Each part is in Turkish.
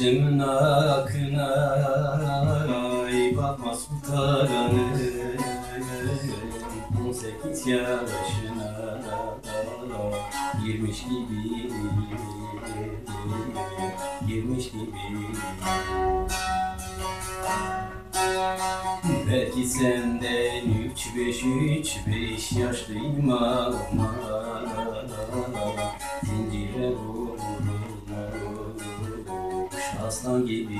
Başımın akına ay bakma sultanım 18 yaşına girmiş gibi girmiş gibi. Belki senden üç beş üç beş yaşlıyım ama Zincire vurulmuş aslan gibi.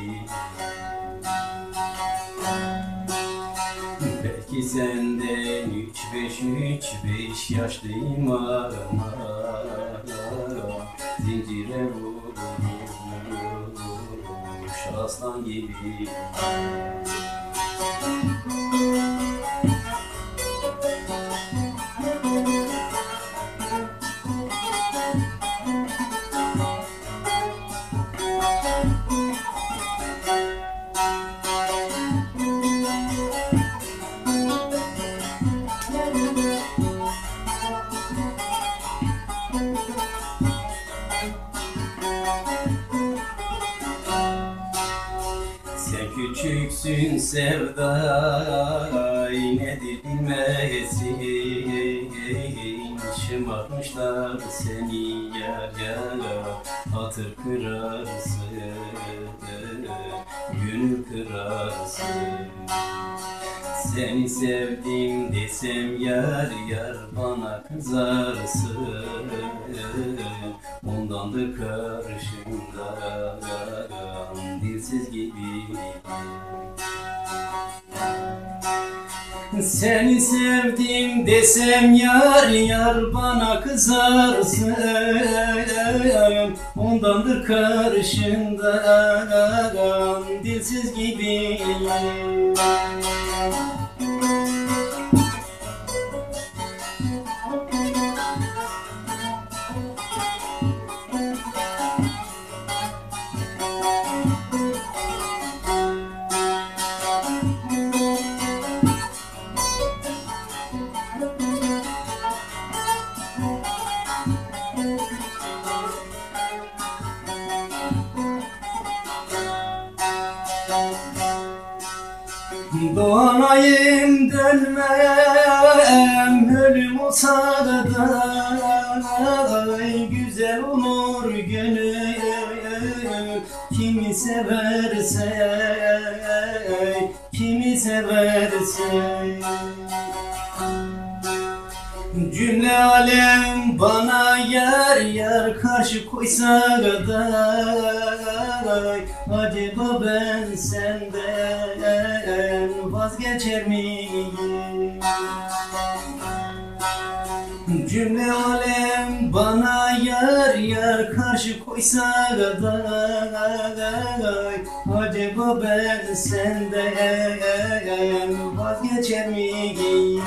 Belki senden üç beş üç beş yaşlıyım ama Zincire vurulmuş aslan gibi Sen küçüksün sevda nedir bilmezsin. Şımartmışlar seni yar yara Hatır kırarsın, gönül kırarsın. Seni sevdim desem yar yar bana kızarsın Ondandır karşımda dilsiz gibi Seni sevdim desem yar yar bana kızarsın. Ondandır karşında dilsiz gibi Doğanayım dönmem Ölüm olsa da Güzel olur gönül Kimi severse Kimi severse. Cümle alem bana yar yar karşı koysa da Acaba ben senden vazgeçer miyim? Cümle alem bana yar yar karşı koysa da Acaba ben senden vazgeçer miyim?